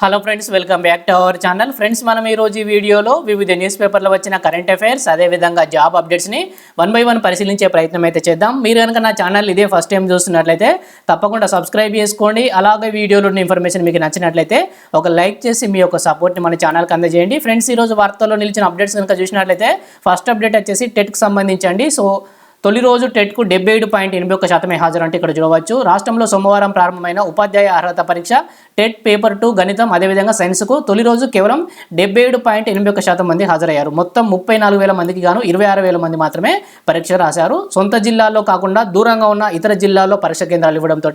Hello friends welcome back to our channel. Friends మనం ఈ రోజు ఈ వీడియోలో వివిధ న్యూస్ పేపర్లో వచ్చిన కరెంట్ అఫైర్స్ అదేవిధంగా జాబ్ అప్డేట్స్ని వన్ బై వన్ పరిశీలించే ప్రయత్నం అయితే చేద్దాం. మీరు కనుక నా ఛానల్ ఇదే ఫస్ట్ టైం చూస్తున్నట్లయితే తప్పకుండా సబ్స్క్రైబ్ చేసుకోండి. అలాగే వీడియోలో ఉన్న ఇన్ఫర్మేషన్ మీకు నచ్చినట్లయితే ఒక లైక్ చేసి మీ యొక్క సపోర్ట్ని మన ఛానల్కి అందజేయండి. ఫ్రెండ్స్ ఈ రోజు వార్తల్లో నిలిచిన అప్డేట్స్ కనుక చూసినట్లయితే ఫస్ట్ అప్డేట్ వచ్చేసి టెట్కి సంబంధించండి. సో తొలి రోజు టెట్కు డెబ్బై ఏడు పాయింట్ ఎనభై ఒక్క శాతమే హాజరు అంటే ఇక్కడ చూడవచ్చు. రాష్ట్రంలో సోమవారం ప్రారంభమైన ఉపాధ్యాయ అర్హత పరీక్ష టెట్ పేపర్ టూ గణితం అదేవిధంగా సైన్స్కు తొలి రోజు కేవలం డెబ్బై ఏడు పాయింట్ ఎనభై ఒక్క శాతం మంది హాజరయ్యారు. మొత్తం ముప్పై నాలుగు వేల మందికి గాను ఇరవై ఆరు వేల మంది మాత్రమే పరీక్ష రాశారు. సొంత జిల్లాల్లో కాకుండా దూరంగా ఉన్న ఇతర జిల్లాల్లో పరీక్ష కేంద్రాలు ఇవ్వడంతో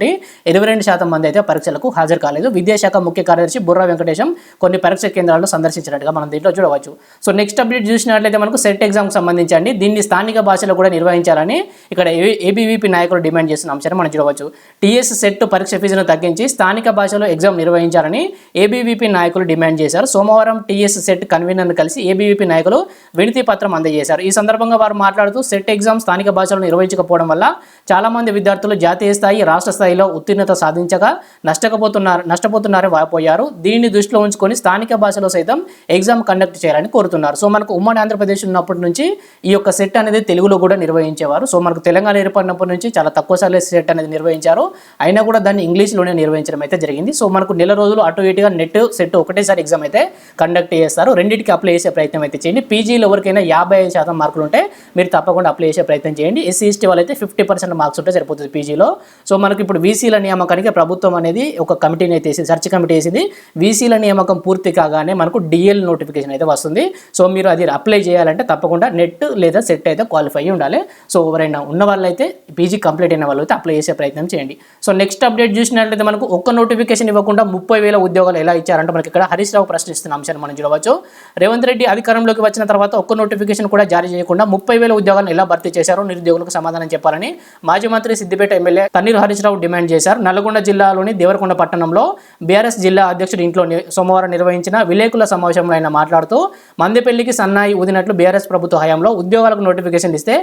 ఇరవై రెండు శాతం మంది అయితే పరీక్షలకు హాజరు కాలేదు. విద్యాశాఖ ముఖ్య కార్యదర్శి బుర్రా వెంకటేశం కొన్ని పరీక్ష కేంద్రాలను సందర్శించినట్టుగా మనం దీంట్లో చూడవచ్చు. సో నెక్స్ట్ అప్డేట్ చూసినట్లయితే మనకు సెట్ ఎగ్జామ్కి సంబంధించండి దీన్ని స్థానిక భాషలో కూడా నిర్వహించారు అని ఇక్కడ ఏబీవీపీ నాయకులు డిమాండ్ చేసిన అంశాన్ని మనం చూడవచ్చు. టీఎస్ సెట్ పరీక్ష ఫీజును తగ్గించి స్థానిక భాషలో ఎగ్జామ్ నిర్వహించాలని ఏబీవీపీ నాయకులు డిమాండ్ చేశారు. సోమవారం టీఎస్ సెట్ కన్వీనర్ను కలిసి ఏబీవీపీ నాయకులు వినతి పత్రం అందజేశారు. ఈ సందర్భంగా వారు మాట్లాడుతూ సెట్ ఎగ్జామ్ స్థానిక భాషలో నిర్వహించకపోవడం వల్ల చాలా మంది విద్యార్థులు జాతీయ స్థాయి రాష్ట్ర స్థాయిలో ఉత్తీర్ణత సాధించగా నష్టకపోతున్నారు నష్టపోతున్నారని వాపోయారు. దీన్ని దృష్టిలో ఉంచుకొని స్థానిక భాషలో సైతం ఎగ్జామ్ కండక్ట్ చేయాలని కోరుతున్నారు. సో మనకు ఉమ్మడి ఆంధ్రప్రదేశ్ ఉన్నప్పటి నుంచి ఈ యొక్క సెట్ అనేది తెలుగులో కూడా నిర్వహించారు. నిర్వహించేవారు. సో మనకు తెలంగాణ ఏర్పడినప్పటి నుంచి చాలా తక్కువ సార్లు సెట్ అనేది నిర్వహించారు. అయినా కూడా దాన్ని ఇంగ్లీష్లోనే నిర్వహించడం అయితే జరిగింది. సో మనకు నెల రోజులు అటు ఇటుగా నెట్ సెట్ ఒకటేసారి ఎగ్జామ్ అయితే కండక్ట్ చేస్తారు. రెండింటికి అప్లై చేసే ప్రయత్నం అయితే చేయండి. పీజీలో ఎవరికైనా యాభై ఐదు శాతం మార్కులు ఉంటే మీరు తప్పకుండా అప్లై చేసే ప్రయత్నం చేయండి. ఎస్సీ ఎస్టీ వాళ్ళైతే ఫిఫ్టీ పర్సెంట్ మార్క్స్ ఉంటే సరిపోతుంది పీజీలో. సో మనకి ఇప్పుడు వీసీల నియామకానికి ప్రభుత్వం అనేది ఒక కమిటీని అయితే వేసింది సెర్చ్ కమిటీ వేసింది. వీసీల నియామకం పూర్తి కాగానే మనకు డిఎల్ నోటిఫికేషన్ అయితే వస్తుంది. సో మీరు అది అప్లై చేయాలంటే తప్పకుండా నెట్ లేదా సెట్ అయితే క్వాలిఫై ఉండాలి. సో ఎవరైనా ఉన్న వాళ్ళైతే పీజీ కంప్లీట్ అయిన వాళ్ళు అయితే అప్లై చేసే ప్రయత్నం చేయండి. సో నెక్స్ట్ అప్డేట్ చూసినట్లయితే మనకు ఒక్క నోటిఫికేషన్ ఇవ్వకుండా ముప్పై వేల ఉద్యోగాలు ఎలా ఇచ్చారంటే మనకి ఇక్కడ హరీష్ రావు ప్రశ్నిస్తున్న అంశాన్ని మనం చూడవచ్చు. రేవంత్ రెడ్డి అధికారంలోకి వచ్చిన తర్వాత ఒక్క నోటిఫికేషన్ కూడా జారీ చేయకుండా ముప్పై వేల ఉద్యోగాలను ఎలా భర్తీ చేశారో నిరుద్యోగులకు సమాధానం చెప్పాలని మాజీ మంత్రి సిద్దిపేట ఎమ్మెల్యే తన్నీరు హరీష్ రావు డిమాండ్ చేశారు. నల్గొండ జిల్లాలోని దేవరకొండ పట్టణంలో బీఆర్ఎస్ జిల్లా అధ్యక్షుడి ఇంట్లో సోమవారం నిర్వహించిన విలేకుల సమావేశంలో ఆయన మాట్లాడుతూ మందిపెల్లికి సన్నాయి ఊదినట్లు బీఆర్ఎస్ ప్రభుత్వ హయాంలో ఉద్యోగాలకు నోటిఫికేషన్ ఇస్తే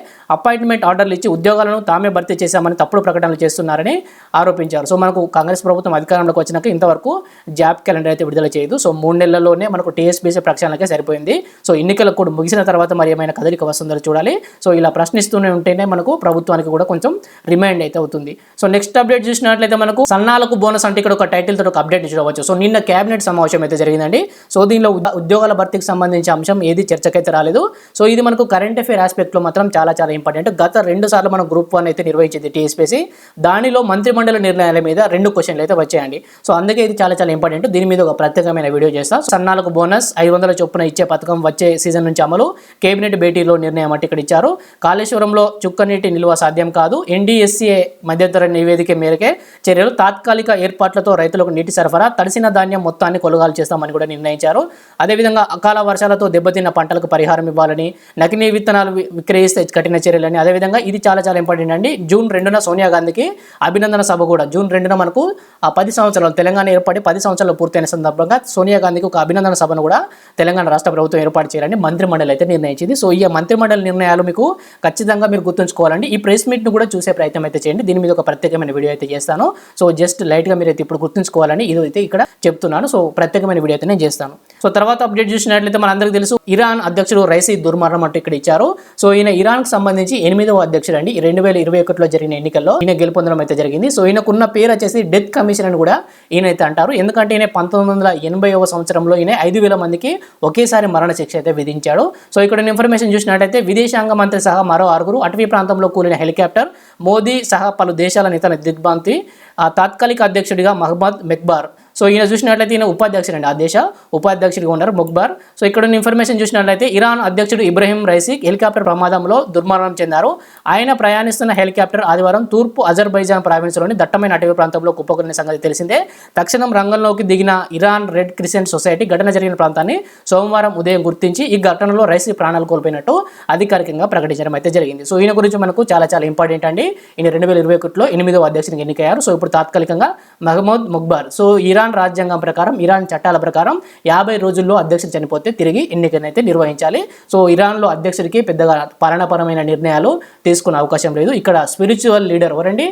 అపాయింట్మెంట్ ఆర్డర్లు ఇచ్చి ఉద్యోగాలను తామే భర్తీ చేశామని తప్పుడు ప్రకటనలు చేస్తున్నారని ఆరోపించారు. సో మనకు కాంగ్రెస్ ప్రభుత్వం అధికారంలోకి వచ్చినాక ఇంతవరకు జాబ్ క్యాలెండర్ అయితే విడుదల చేయదు. సో మూడు నెలల్లోనే మనకు టీఎస్పీసీ ప్రక్షాళనకే సరిపోయింది. సో ఎన్నికలకు కూడా ముగిసిన తర్వాత మరి ఏమైనా కదలిక వస్తుందో చూడాలి. సో ఇలా ప్రశ్నిస్తూనే ఉంటేనే మనకు ప్రభుత్వానికి కూడా కొంచెం రిమైండ్ అయితే అవుతుంది. సో నెక్స్ట్ అప్డేట్ చూసినట్లయితే మనకు సన్నాలకు బోనస్ అంటే ఇక్కడ ఒక టైటిల్ తోటి ఒక అప్డేట్ చూడవచ్చు. సో నిన్న కేబినెట్ సమావేశం అయితే జరిగిందండి. సో దీనిలో ఉద్యోగాల భర్తీకి సంబంధించిన అంశం ఏది చర్చకైతే రాలేదు. సో ఇది మనకు కరెంట్ అఫేర్ ఆస్పెక్ట్లో మాత్రం చాలా చాలా ఇంపార్టెంట్ గత రెండు సార్లు మనం గ్రూప్ వన్ అయితే నిర్వహించింది టీఎస్పీసీ. దానిలో మంత్రిమండలి నిర్ణయాల మీద రెండు క్వశ్చన్లు అయితే వచ్చాయండి. సో అందుకే ఇది చాలా చాలా ఇంపార్టెంట్. దీని మీద ఒక ప్రత్యేకమైన వీడియో చేస్తాం. సన్నాలకు బోనస్ ఐదు వందల చొప్పున ఇచ్చే పథకం వచ్చే సీజన్ నుంచి అమలు. కేబినెట్ భేటీలో నిర్ణయం అంటే ఇక్కడ ఇచ్చారు. కాళేశ్వరంలో చుక్కనీటి నిల్వ సాధ్యం కాదు. ఎన్డీఎస్సీఏ మధ్యంతర నివేదిక మేరకే చర్యలు. తాత్కాలిక ఏర్పాట్లతో రైతులకు నీటి సరఫరా తడిసిన ధాన్యం మొత్తాన్ని కొనుగోలు చేస్తామని కూడా నిర్ణయించారు. అదేవిధంగా అకాల వర్షాలతో దెబ్బతిన్న పంటలకు పరిహారం ఇవ్వాలని నకిలీ విత్తనాలు విక్రయిస్తే కఠిన చర్యలని అదేవిధంగా ఇది చాలా చాలా ఇంపార్టెంట్ అండి. జూన్ రెండున సోనియా గాంధీకి అభినందన సభ కూడా. జూన్ రెండున మనకు ఆ పది సంవత్సరాలు తెలంగాణ ఏర్పడి పది సంవత్సరాలు పూర్తయిన సందర్భంగా సోనియా గాంధీకి ఒక అభినందన సభను కూడా తెలంగాణ రాష్ట్ర ప్రభుత్వం ఏర్పాటు చేయాలని మంత్రిమండలి అయితే నిర్ణయించింది. సో ఈ మంత్రిమండలి నిర్ణయాలు మీకు ఖచ్చితంగా మీరు గుర్తుంచుకోవాలండి. ఈ ప్రెస్ మీట్ను కూడా చూసే ప్రయత్నం అయితే చేయండి. దీని మీద ఒక ప్రత్యేకమైన వీడియో అయితే చేస్తాను. సో జస్ట్ లైట్గా మీరు అయితే ఇప్పుడు గుర్తుంచుకోవాలని ఇది అయితే ఇక్కడ చెప్తున్నాను. సో ప్రత్యేకమైన వీడియో అయితే నేను చేస్తాను. సో తర్వాత అప్డేట్ చూసినట్లయితే మనందరికీ తెలుసు ఇరాన్ అధ్యక్షుడు రైసీ దుర్మరణం అంటూ ఇక్కడ ఇచ్చారు. సో ఈయన ఇరాన్కి సంబంధించి ఎనిమిదవ అధ్యక్షుడు అండి రెండు వేల ఇరవై ఒకటిలో జరిగిన ఎన్నికల్లో ఈయన గెలుపొందడం అయితే జరిగింది. సో ఈయనకున్న పేరు వచ్చేసి డెత్ కమిషన్ అని కూడా ఈయన అయితే అంటారు. ఎందుకంటే ఈయన పంతొమ్మిది వందల ఎనభైవ సంవత్సరంలో ఈయన ఐదు వేల మందికి ఒకేసారి మరణ శిక్ష అయితే విధించాడు. సో ఇక్కడ ఇన్ఫర్మేషన్ చూసినట్టయితే విదేశాంగ మంత్రి సహా మరో ఆరుగురు అటవీ ప్రాంతంలో కూలిన హెలికాప్టర్ మోదీ సహా పలు దేశాల నేతల దిగ్భ్రాంతి ఆ తాత్కాలిక అధ్యక్షుడిగా మహమ్మద్ మెక్బార్ సో ఈయన చూసినట్లయితే ఈయన ఉపాధ్యక్షుడు అండి ఆ దేశ ఉపాధ్యక్షుడిగా ఉన్నారు ముక్బార్. సో ఇక్కడ ఉన్న ఇన్ఫర్మేషన్ చూసినట్లయితే ఇరాన్ అధ్యక్షుడు ఇబ్రహీం రైసీ హెలికాప్టర్ ప్రమాదంలో దుర్మరణం చెందారు. ఆయన ప్రయాణిస్తున్న హెలికాప్టర్ ఆదివారం తూర్పు అజర్బైజాన్ ప్రావిన్స్లోని దట్టమైన అటవీ ప్రాంతంలో కుప్పకూలిన సంగతి తెలిసిందే. తక్షణం రంగంలోకి దిగిన ఇరాన్ రెడ్ క్రిసెంట్ సొసైటీ ఘటన జరిగిన ప్రాంతాన్ని సోమవారం ఉదయం గుర్తించి ఈ ఘటనలో రైసీ ప్రాణాలు కోల్పోయినట్టు అధికారికంగా ప్రకటించడం అయితే జరిగింది. సో ఈయన గురించి మనకు చాలా చాలా ఇంపార్టెంట్ అండి. ఈయన రెండు వేల ఇరవై ఒకటిలో ఎనిమిదవ అధ్యక్షునికి ఎన్నికయ్యారు. సో ఇప్పుడు తాత్కాలికంగా Mohammad Mokhber. So Iran Iran రాజ్యాంగం ప్రకారం ఇరాన్ చట్టాల ప్రకారం యాభై రోజుల్లో అధ్యక్షుడు చనిపోతే తిరిగి ఎన్నికనైతే నిర్వహించాలి. సో ఇరాన్లో అధ్యక్షుడికి పెద్దగా పాలనపరమైన నిర్ణయాలు తీసుకునే అవకాశం లేదు. ఇక్కడ స్పిరిచువల్ లీడర్ ఎవరండి?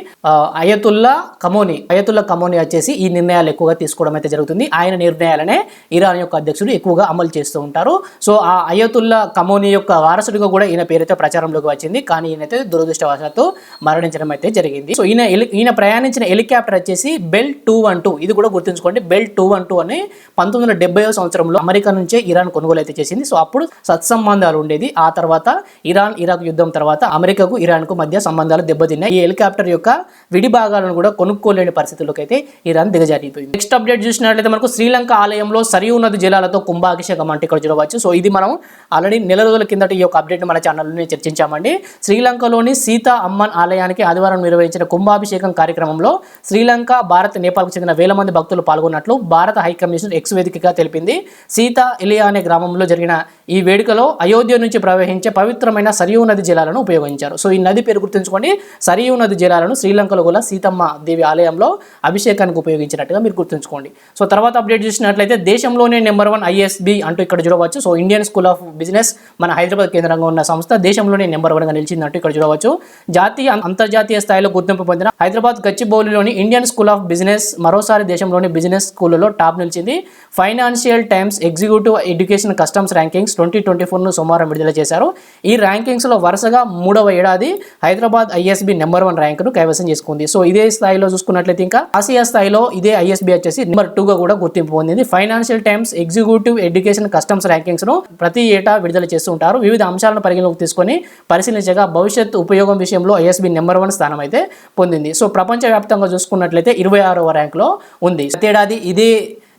అయతుల్లా కమోని అయతుల్లా కమోని వచ్చేసి ఈ నిర్ణయాలు ఎక్కువగా తీసుకోవడం అయితే జరుగుతుంది. ఆయన నిర్ణయాలనే ఇరాన్ యొక్క అధ్యక్షుడు ఎక్కువగా అమలు చేస్తూ ఉంటారు. సో ఆ అయతుల్లా కమోని యొక్క వారసుడిగా కూడా ఈయన పేరైతే ప్రచారంలోకి వచ్చింది. కానీ ఈయనైతే దురదృష్టవశాత్తు మరణించడం అయితే జరిగింది. సో ఈయన ఈయన ప్రయాణించిన హెలికాప్టర్ వచ్చేసి బెల్ టూ వన్ టూ. ఇది కూడా గుర్తుంచుకోండి బెల్ టూ వన్ టూ అని పంతొమ్మిది వందల డెబ్బై సంవత్సరంలో అమెరికా నుంచే ఇరాన్ కొనుగోలు అయితే చేసింది. సో అప్పుడు సత్సంబంధాలు ఉండేది. ఆ తర్వాత ఇరాన్ ఇరాక్ యుద్ధం తర్వాత అమెరికాకు ఇరాన్కు మధ్య సంబంధాలు దెబ్బతిన్నాయి. ఈ హెలికాప్టర్ యొక్క విడి భాగాలను కూడా కొనుక్కోలేని పరిస్థితుల్లోకి అయితే ఇరాన్ దిగజారిపోయింది. నెక్స్ట్ అప్డేట్ చూసినట్లయితే మనకు శ్రీలంక ఆలయంలో సరియు నది జలాలతో కుంభాభిషేకం అంటే ఇక్కడ చూడవచ్చు. సో ఇది మనం ఆల్రెడీ నెల రోజుల కిందట ఈ యొక్క అప్డేట్ మన ఛానల్లోనే చర్చించామండి. శ్రీలంకలోని సీతా అమ్మన్ ఆలయానికి ఆదివారం నిర్వహించిన కుంభాభిషేకం కార్యక్రమంలో శ్రీలంక భారత్ నేపాల్కు చెందిన వేల మంది భక్తులు పాల్గొన్నట్లు భారత హైకమిషన్ ఎక్స్ వేదికగా తెలిపింది. సీతా ఇలియా అనే గ్రామంలో జరిగిన ఈ వేడుకలో అయోధ్య నుంచి ప్రవహించే పవిత్రమైన సరియు నది జలాలను ఉపయోగించారు. సో ఈ నది పేరు గుర్తుంచుకోండి. సరియు నది జలాలను శ్రీలంకలో గల సీతమ్మ దేవి ఆలయంలో అభిషేకానికి ఉపయోగించినట్టుగా మీరు గుర్తుంచుకోండి. సో తర్వాత అప్డేట్ చూసినట్లయితే దేశంలోనే నెంబర్ వన్ ఐఎస్బి అంటూ ఇక్కడ చూడవచ్చు. So Indian school of business మన హైదరాబాద్ కేంద్రంగా ఉన్న సంస్థ దేశంలోనే నెంబర్ వన్గా నిలిచిందంటూ ఇక్కడ చూడవచ్చు. జాతీయ అంతర్జాతీయ స్థాయిలో గుర్తింపు పొందిన హైదరాబాద్ గచ్చిబౌలిలోని ఇండియన్ స్కూల్ ఆఫ్ బిజినెస్ మరోసారి దేశంలోని బిజినెస్ స్కూల్లో టాప్ నిలిచింది. Financial times executive education customs rankings twenty twenty ఫోర్ను సోమవారం విడుదల చేశారు. ఈ ర్యాంకింగ్స్లో వరుసగా మూడవ ఏడాది హైదరాబాద్ ఐఎస్బి నెంబర్ వన్ ర్యాంకును కైవసం చేసుకుంది. సో ఇదే స్థాయిలో చూసుకున్నట్లయితే ఇంకా ఆసియా స్థాయిలో ఇదే ఐఎస్బి వచ్చేసి నెంబర్ టూగా కూడా గుర్తింపు పొందింది. Financial times executive education customs ర్యాంకింగ్స్ను ప్రతి ఏటా విడుదల చేస్తూ ఉంటారు. వివిధ అంశాలను పరిగణలోకి తీసుకొని పరిశీలించగా భవిష్యత్ ఉపయోగం విషయంలో ఐఎస్బి నెంబర్ వన్ స్థానం అయితే పొందింది. సో ప్రపంచవ్యాప్తంగా చూసుకున్నట్లయితే ఇరవై ఆరవ ర్యాంకులో ఉంది. ఏడాది ఇదే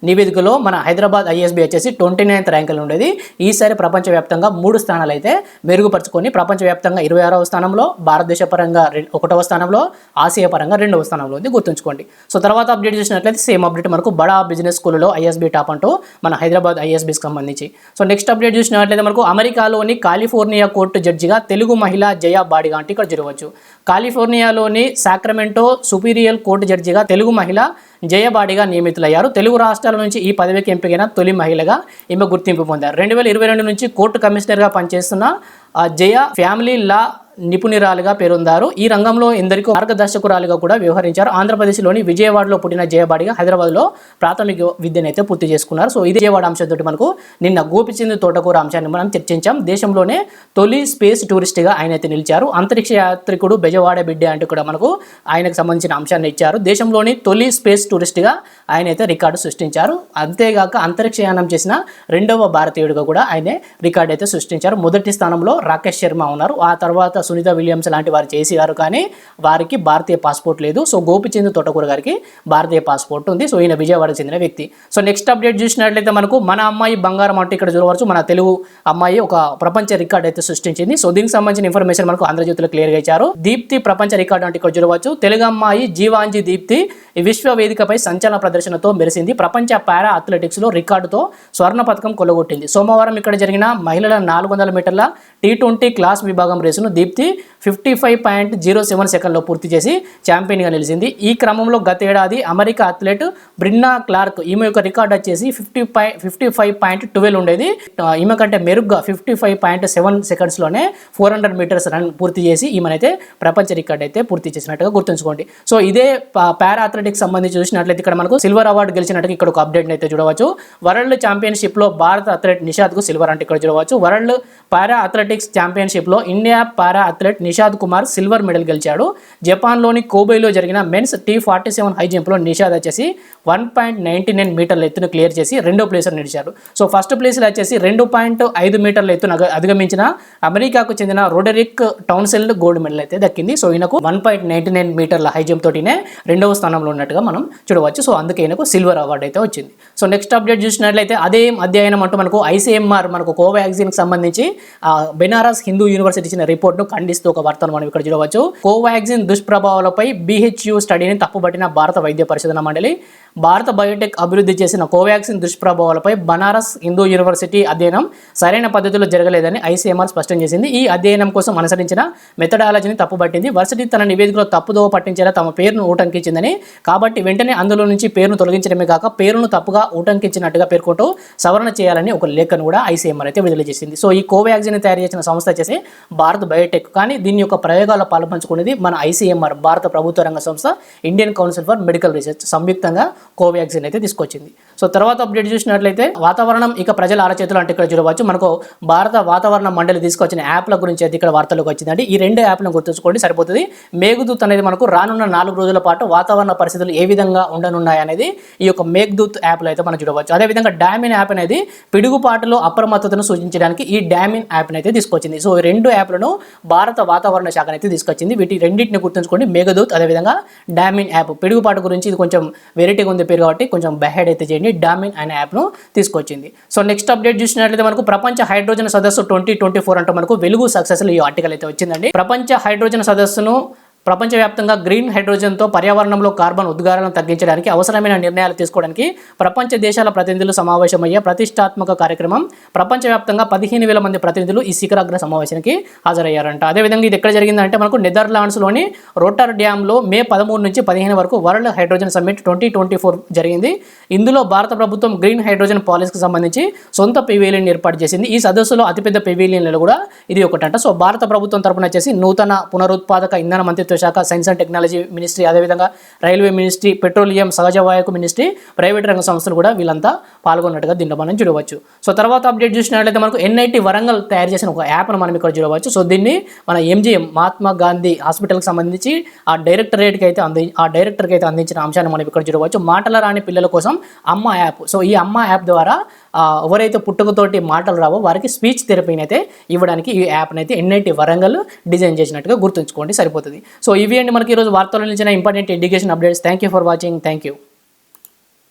నివేదికలో మన హైదరాబాద్ ఐఎస్బి వచ్చేసి ట్వంటీ నైన్త్ ర్యాంకులు ఉండేది. ఈసారి ప్రపంచవ్యాప్తంగా మూడు స్థానాలు అయితే మెరుగుపరుచుకొని ప్రపంచవ్యాప్తంగా ఇరవై ఆరవ స్థానంలో భారతదేశ పరంగా ఒకటవ స్థానంలో ఆసియా పరంగా రెండవ స్థానంలో ఉంది గుర్తుంచుకోండి. సో తర్వాత అప్డేట్ చూసినట్లయితే సేమ్ అప్డేట్ మనకు బడా బిజినెస్ స్కూల్లో ఐఎస్బీ టాప్ అంటూ మన హైదరాబాద్ ఐఎస్బికి సంబంధించి. సో నెక్స్ట్ అప్డేట్ చూసినట్లయితే మనకు అమెరికాలోని కాలిఫోర్నియా కోర్టు జడ్జిగా తెలుగు మహిళ జయా బాడిగా అంటే ఇక్కడ చూడవచ్చు కాలిఫోర్నియాలోని సాక్రమెంటో సుపీరియల్ కోర్టు జడ్జిగా తెలుగు మహిళ జయబాడిగా నియమితులయ్యారు. తెలుగు రాష్ట్రాల నుంచి ఈ పదవికి ఎంపికైన తొలి మహిళగా ఈమె గుర్తింపు పొందారు. రెండు వేల ఇరవై రెండు నుంచి కోర్టు కమిషనర్గా పనిచేస్తున్న జయ ఫ్యామిలీ లా నిపుణురాలుగా పేరొందారు. ఈ రంగంలో ఎందరికో మార్గదర్శకురాలుగా కూడా వ్యవహరించారు. ఆంధ్రప్రదేశ్లోని విజయవాడలో పుట్టిన జయబాడిగా హైదరాబాద్లో ప్రాథమిక విద్యను అయితే పూర్తి చేసుకున్నారు. సో ఇది జయవాడ అంశంతో మనకు నిన్న గోపిచంద్ తోటకూర అంశాన్ని మనం చర్చించాం. దేశంలోనే తొలి స్పేస్ టూరిస్ట్గా ఆయన అయితే నిలిచారు. అంతరిక్ష యాత్రికుడు బెజవాడ బిడ్డ అంటూ కూడా మనకు ఆయనకు సంబంధించిన అంశాన్ని ఇచ్చారు. దేశంలోని తొలి స్పేస్ టూరిస్ట్గా ఆయన అయితే రికార్డు సృష్టించారు. అంతేగాక అంతరిక్షయానం చేసిన రెండవ భారతీయుడిగా కూడా ఆయనే రికార్డు అయితే సృష్టించారు. మొదటి స్థానంలో రాకేష్ శర్మ ఉన్నారు. ఆ తర్వాత సునీత విలియమ్స్ లాంటి వారు చేసేవారు కానీ వారికి భారతీయ పాస్పోర్ట్ లేదు. సో గోపిచంద్ తోటకూర గారికి భారతీయ పాస్పోర్ట్ ఉంది. సో ఈయన విజయవాడకు చెందిన వ్యక్తి. సో నెక్స్ట్ అప్డేట్ చూసినట్లయితే మనకు మన అమ్మాయి బంగారం అంటే ఇక్కడ చూడవచ్చు. మన తెలుగు అమ్మాయి ఒక ప్రపంచ రికార్డ్ అయితే సృష్టించింది. సో దీనికి సంబంధించిన ఇన్ఫర్మేషన్ మనకు ఆంధ్రజ్యోతిలో క్లియర్గా ఇచ్చారు. దీప్తి ప్రపంచ రికార్డు అంటే ఇక్కడ చూడవచ్చు. తెలుగు అమ్మాయి జీవాంజీ దీప్తి ఈ విశ్వ వేదికపై సంచలన ప్రదర్శనతో మెరిసింది. ప్రపంచ పారా అథ్లెటిక్స్లో రికార్డుతో స్వర్ణ పథకం కొల్లగొట్టింది. సోమవారం ఇక్కడ జరిగిన మహిళల నాలుగు వందల మీటర్ల టీ ట్వంటీ క్లాస్ విభాగం రేసును Deepthi fifty five point zero seven సెకండ్లో పూర్తి చేసి ఛాంపియన్గా నిలిచింది. ఈ క్రమంలో గతేడాది అమెరికా అథ్లెట్ బ్రిన్నా క్లార్క్ ఈమె యొక్క రికార్డ్ వచ్చేసి fifty five fifty five point twelve ఉండేది. ఈమె కంటే మెరుగ్గా ఫిఫ్టీ ఫైవ్ పాయింట్ సెవెన్ సెకండ్స్లోనే ఫోర్ హండ్రెడ్ మీటర్స్ రన్ పూర్తి చేసి ఈమెనైతే ప్రపంచ రికార్డ్ అయితే పూర్తి చేసినట్టుగా గుర్తుంచుకోండి. సో ఇదే పారా అథ్లెటిక్స్ సంబంధించి చూసినట్లయితే ఇక్కడ మనకు సిల్వర్ అవార్డు గెలిచినట్టుగా ఇక్కడ ఒక అప్డేట్ అయితే చూడవచ్చు. వరల్డ్ ఛాంపియన్షిప్లో భారత అథ్లెట్ నిషాద్కు సిల్వర్ అంటే ఇక్కడ చూడవచ్చు. World para athletics ఛాంపియన్షిప్లో India para athlete Nishad Kumar silver medal గెలిచాడు. జపాన్లోని కోబైలో జరిగిన men's T forty seven high జంప్లో Nishad వచ్చేసి వన్ పాయింట్ నైంటీ నైన్ మీటర్ల ఎత్తును క్లియర్ చేసి రెండో ప్లేస్లో నిలిచారు సో ఫస్ట్ ప్లేస్లో వచ్చేసి రెండు పాయింట్ ఐదు మీటర్ల ఎత్తును అధిగమించిన అమెరికాకు చెందిన రోడరిక్ టౌన్సెల్ గోల్డ్ మెడల్ అయితే దక్కింది. సో ఈయనకు వన్ పాయింట్ నైంటీ నైన్ మీటర్ల హై జంప్ తోటినే రెండవ స్థానంలో ఉన్నట్టుగా మనం చూడవచ్చు. సో అందుకే ఈయనకు సిల్వర్ అవార్డు అయితే వచ్చింది. సో నెక్స్ట్ అప్డేట్ చూసినట్లయితే అదే అధ్యయనం అంటూ మనకు ఐసీఎంఆర్ మనకు కోవాక్సిన్కి సంబంధించి బెనారస్ హిందూ యూనివర్సిటీ ఇచ్చిన రిపోర్ట్ను ఖండిస్తూ ఒక వార్తను మనం ఇక్కడ చూడవచ్చు. కోవాక్సిన్ దుష్ప్రభావాలపై బీహెచ్యూ స్టడీని తప్పుపట్టిన భారత వైద్య పరిశోధన మండలి భారత బయోటెక్ అభివృద్ధి చేసిన కోవాక్సిన్ దుష్ప్రభావాలపై బనారస్ హిందూ యూనివర్సిటీ అధ్యయనం సరైన పద్ధతిలో జరగలేదని ఐసీఎంఆర్ స్పష్టం చేసింది. ఈ అధ్యయనం కోసం అనుసరించిన మెథడాలజీని తప్పుపట్టింది. వర్సిటీ తన నివేదికలో తప్పుదోవ పట్టించేలా తమ పేరును ఊటంకించిందని కాబట్టి వెంటనే అందులో నుంచి పేరును తొలగించడమే కాక పేరును తప్పుగా ఊటంకించినట్టుగా పేర్కొంటూ సవరణ చేయాలని ఒక లేఖను కూడా ఐసీఎంఆర్ అయితే విడుదల చేసింది. సో ఈ కోవాక్సిన్ తయారు చేసిన సంస్థ చేసే భారత్ బయోటెక్ కానీ దీని యొక్క ప్రయోగాల పాల్పంచుకునేది మన ఐసీఎంఆర్ భారత ప్రభుత్వ రంగ సంస్థ Indian council for medical research. సంయుక్తంగా కోవాక్సిన్ అయితే తీసుకొచ్చింది. సో తర్వాత అప్డేట్ చూసినట్లయితే వాతావరణం ఇక ప్రజల అరచేతులు అంటే ఇక్కడ చూడవచ్చు. మనకు భారత వాతావరణ మండలి తీసుకొచ్చిన యాప్ల గురించి అయితే ఇక్కడ వార్తలకు వచ్చిందండి. ఈ రెండు యాప్లను గుర్తుంచుకోండి సరిపోతుంది. మేఘదూత్ అనేది మనకు రానున్న నాలుగు రోజుల పాటు వాతావరణ పరిస్థితులు ఏ విధంగా ఉండనున్నాయి అనేది ఈ యొక్క మేఘదూత్ యాప్లో అయితే మనం చూడవచ్చు. అదేవిధంగా డామిన్ యాప్ అనేది పిడుగుపాటులో అప్రమత్తతను సూచించడానికి ఈ డామిన్ యాప్ని అయితే తీసుకొచ్చింది. సో ఈ రెండు యాప్లను భారత వాతావరణ శాఖ అయితే తీసుకొచ్చింది. వీటి రెండింటిని గుర్తుంచుకోండి. మేఘదూత్ అదేవిధంగా డామిన్ యాప్. పిడుగుపాటు గురించి ఇది కొంచెం వెరైటీగా ఉంది పేరు కాబట్టి కొంచెం బెహెడ్ అయితే చేయండి. డామిన్ అనే యాప్ను తీసుకొచ్చింది. సో నెక్స్ట్ అప్డేట్ చూసినట్లయితే మనకు ప్రపంచ హైడ్రోజన్ సదస్సు ట్వంటీ ట్వంటీ ఫోర్ అంటే మనకు వెలుగు సక్సెస్లో ఈ ఆర్టికల్ అయితే వచ్చిందండి. ప్రపంచ హైడ్రోజన్ సదస్సును ప్రపంచవ్యాప్తంగా గ్రీన్ హైడ్రోజన్తో పర్యావరణంలో కార్బన్ ఉద్గారాలను తగ్గించడానికి అవసరమైన నిర్ణయాలు తీసుకోవడానికి ప్రపంచ దేశాల ప్రతినిధులు సమావేశమయ్యే ప్రతిష్టాత్మక కార్యక్రమం ప్రపంచవ్యాప్తంగా పదిహేను వేల మంది ప్రతినిధులు ఈ శిఖరాగ్ర సమావేశానికి హాజరయ్యారంట. అదేవిధంగా ఇది ఎక్కడ జరిగిందంటే మనకు నెదర్లాండ్స్లోని రోటర్ డ్యామ్లో మే పదమూడు నుంచి పదిహేను వరకు world hydrogen summit twenty twenty four జరిగింది. ఇందులో భారత ప్రభుత్వం గ్రీన్ హైడ్రోజన్ పాలసీకి సంబంధించి సొంత పెవిలియన్ ఏర్పాటు చేసింది. ఈ సదస్సులో అతిపెద్ద పెవీలియన్లు కూడా ఇది ఒకటంట. సో భారత ప్రభుత్వం తరపున వచ్చేసి నూతన పునరుత్పాదక ఇంధన మంత్రిత్వ శాఖ సైన్స్ అండ్ టెక్నాలజీ మినిస్ట్రీ అదేవిధంగా రైల్వే మినిస్ట్రీ పెట్రోలియం సహజ వాయువు మినిస్ట్రీ ప్రైవేట్ రంగ సంస్థలు కూడా వీళ్ళంతా పాల్గొన్నట్టుగా దీంట్లో మనం చూడవచ్చు. సో తర్వాత అప్డేట్ చూసినట్లయితే మనకు ఎన్ఐటి వరంగల్ తయారు చేసిన ఒక యాప్ను మనం ఇక్కడ చూడవచ్చు. సో దీన్ని మన ఎంజిఎం మహాత్మా గాంధీ హాస్పిటల్కి సంబంధించి ఆ డైరెక్టరేట్కి అయితే అంది ఆ డైరెక్టర్కి అయితే అందించిన అంశాన్ని మనం ఇక్కడ చూడవచ్చు. మాటల రాని పిల్లల కోసం అమ్మ యాప్. సో ఈ అమ్మ యాప్ ద్వారా ఎవరైతే పుట్టుకతోటి మాటలు రావో వారికి స్పీచ్ థెరపీని అయితే ఇవ్వడానికి ఈ యాప్ని అయితే ఎన్ఐటి వరంగల్ డిజైన్ చేసినట్టుగా గుర్తుంచుకోండి సరిపోతుంది. సో ఇవి అండి మనకి ఈరోజు వార్తల్లో నిలిచిన important education updates thank you for watching thank you